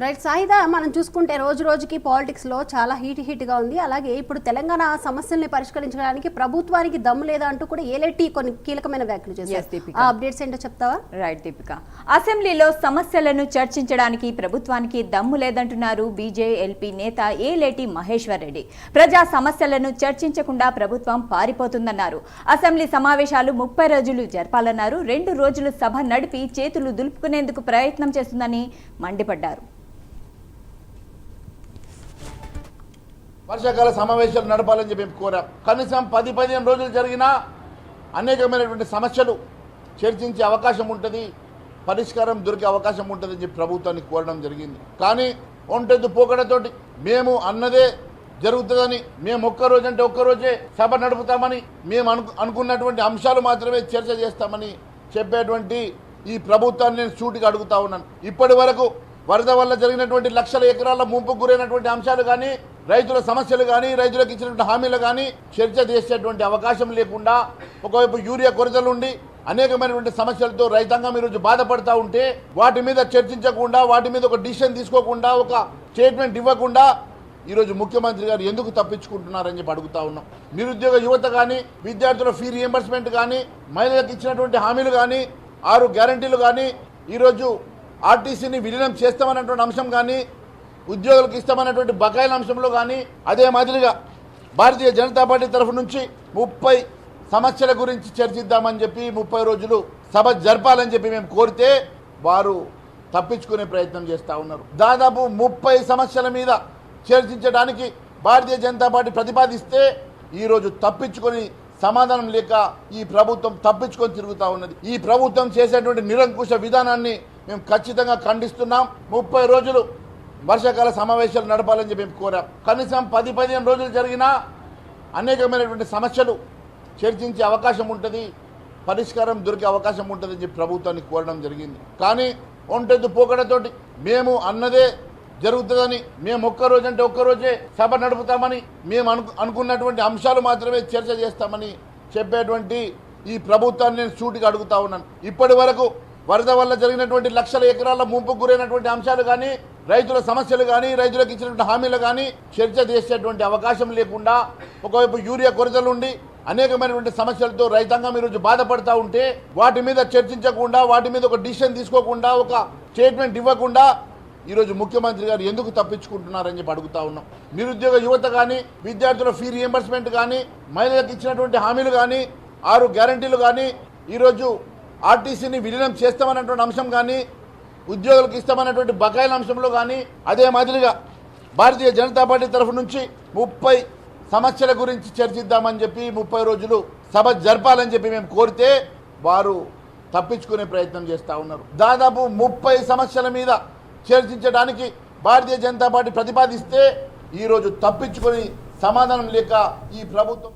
Right Saida మనం చూసుకుంటే రోజు రోజుకి పాలిటిక్స్లో చాలా హీట్ హీట్గా ఉంది. అలాగే ఇప్పుడు తెలంగాణ సమస్యల్ని పరిష్కరించడానికి ప్రభుత్వానికి దమ్ము లేదా అంటూ కూడా ఏలెట్టి కొన్ని కీలకమైన వ్యాఖ్యలు చేశారు. ఆ అప్డేట్స్ ఏంటో చెప్తావా? రైట్ దీపిక అసెంబ్లీలో సమస్యలను చర్చించడానికి ప్రభుత్వానికి దమ్ము లేదంటున్నారు బీజేఎల్పీ నేత ఏలేటి మహేశ్వర్ రెడ్డి. ప్రజా సమస్యలను చర్చించకుండా ప్రభుత్వం పారిపోతుందన్నారు. అసెంబ్లీ సమావేశాలు ముప్పై రోజులు జరపాలన్నారు. రెండు రోజులు సభ నడిపి చేతులు దులుపుకునేందుకు ప్రయత్నం చేస్తుందని మండిపడ్డారు. వర్షాకాల సమావేశాలు నడపాలని చెప్పి కోరాం. కనీసం పది పదిహేను రోజులు జరిగినా అనేకమైనటువంటి సమస్యలు చర్చించే అవకాశం ఉంటుంది పరిష్కారం దొరికే అవకాశం ఉంటుందని చెప్పి ప్రభుత్వాన్ని కోరడం జరిగింది. కానీ ఒంటెద్దు పోకడతోటి మేము అన్నదే జరుగుతుందని మేము ఒక్కరోజు అంటే ఒక్క రోజే సభ నడుపుతామని మేము అను అనుకున్నటువంటి అంశాలు మాత్రమే చర్చ చేస్తామని చెప్పేటువంటి ఈ ప్రభుత్వాన్ని నేను సూటిగా అడుగుతా ఉన్నాను. ఇప్పటి వరకు వరద వల్ల జరిగినటువంటి లక్షల ఎకరాల ముంపుకు గురైనటువంటి అంశాలు కానీ రైతుల సమస్యలు కానీ రైతులకు ఇచ్చినటువంటి హామీలు కానీ చర్చ చేసేటువంటి అవకాశం లేకుండా ఒకవైపు యూరియా కొరతలు ఉండి అనేకమైనటువంటి సమస్యలతో రైతాంగం ఈరోజు బాధపడతా ఉంటే వాటి మీద చర్చించకుండా వాటి మీద ఒక డిసిషన్ తీసుకోకుండా ఒక స్టేట్మెంట్ ఇవ్వకుండా ఈరోజు ముఖ్యమంత్రి గారు ఎందుకు తప్పించుకుంటున్నారని చెప్పి అడుగుతా ఉన్నాం. నిరుద్యోగ యువత కానీ విద్యార్థుల ఫీ రియంబర్స్మెంట్ కానీ మహిళలకు ఇచ్చినటువంటి హామీలు కానీ ఆరు గ్యారంటీలు కానీ ఈరోజు ఆర్టీసీని విలీనం చేస్తామన్నటువంటి అంశం కానీ ఉద్యోగులకు ఇస్తామన్నటువంటి బకాయిల అంశంలో కానీ అదే మాదిరిగా భారతీయ జనతా పార్టీ తరఫు నుంచి ముప్పై సమస్యల గురించి చర్చిద్దామని చెప్పి ముప్పై రోజులు సభ జరపాలని చెప్పి మేము కోరితే వారు తప్పించుకునే ప్రయత్నం చేస్తూ ఉన్నారు. దాదాపు ముప్పై సమస్యల మీద చర్చించడానికి భారతీయ జనతా పార్టీ ప్రతిపాదిస్తే ఈరోజు తప్పించుకొని సమాధానం లేక ఈ ప్రభుత్వం తప్పించుకొని తిరుగుతూ ఉన్నది. ఈ ప్రభుత్వం చేసేటువంటి నిరంకుశ విధానాన్ని మేము ఖచ్చితంగా ఖండిస్తున్నాం. ముప్పై రోజులు వర్షాకాల సమావేశాలు నడపాలని చెప్పి కోరాం. కనీసం పది పదిహేను రోజులు జరిగినా అనేకమైనటువంటి సమస్యలు చర్చించే అవకాశం ఉంటుంది పరిష్కారం దొరికే అవకాశం ఉంటుందని చెప్పి ప్రభుత్వాన్ని కోరడం జరిగింది. కానీ ఒంటెద్దు పోకడతోటి మేము అన్నదే జరుగుతుందని మేము ఒక్కరోజు అంటే ఒక్క రోజే సభ నడుపుతామని మేము అను అనుకున్నటువంటి అంశాలు మాత్రమే చర్చ చేస్తామని చెప్పేటువంటి ఈ ప్రభుత్వాన్ని నేను సూటిగా అడుగుతా ఉన్నాను. ఇప్పటి వరకు వరద వల్ల జరిగినటువంటి లక్షల ఎకరాల ముంపుకు గురైనటువంటి అంశాలు కానీ రైతుల సమస్యలు కానీ రైతులకు ఇచ్చినటువంటి హామీలు కానీ చర్చ చేసేటువంటి అవకాశం లేకుండా ఒకవైపు యూరియా కొరతలు ఉండి అనేకమైనటువంటి సమస్యలతో రైతాంగం ఈరోజు బాధపడతా ఉంటే వాటి మీద చర్చించకుండా వాటి మీద ఒక డిసిషన్ తీసుకోకుండా ఒక స్టేట్మెంట్ ఇవ్వకుండా ఈరోజు ముఖ్యమంత్రి గారు ఎందుకు తప్పించుకుంటున్నారని చెప్పి అడుగుతా ఉన్నాం. నిరుద్యోగ యువత కానీ విద్యార్థుల ఫీ రియంబర్స్మెంట్ కానీ మహిళలకు ఇచ్చినటువంటి హామీలు కానీ ఆరు గ్యారంటీలు కానీ ఈరోజు ఆర్టీసీని విలీనం చేస్తామన్నటువంటి అంశం కానీ ఉద్యోగులకు ఇస్తామన్నటువంటి బకాయిల అంశంలో కానీ అదే మాదిరిగా భారతీయ జనతా పార్టీ తరఫు నుంచి ముప్పై సమస్యల గురించి చర్చిద్దామని చెప్పి ముప్పై రోజులు సభ జరపాలని చెప్పి మేము కోరితే వారు తప్పించుకునే ప్రయత్నం చేస్తూ ఉన్నారు. దాదాపు ముప్పై సమస్యల మీద చర్చించడానికి భారతీయ జనతా పార్టీ ప్రతిపాదిస్తే ఈరోజు తప్పించుకొని సమాధానం లేక ఈ ప్రభుత్వం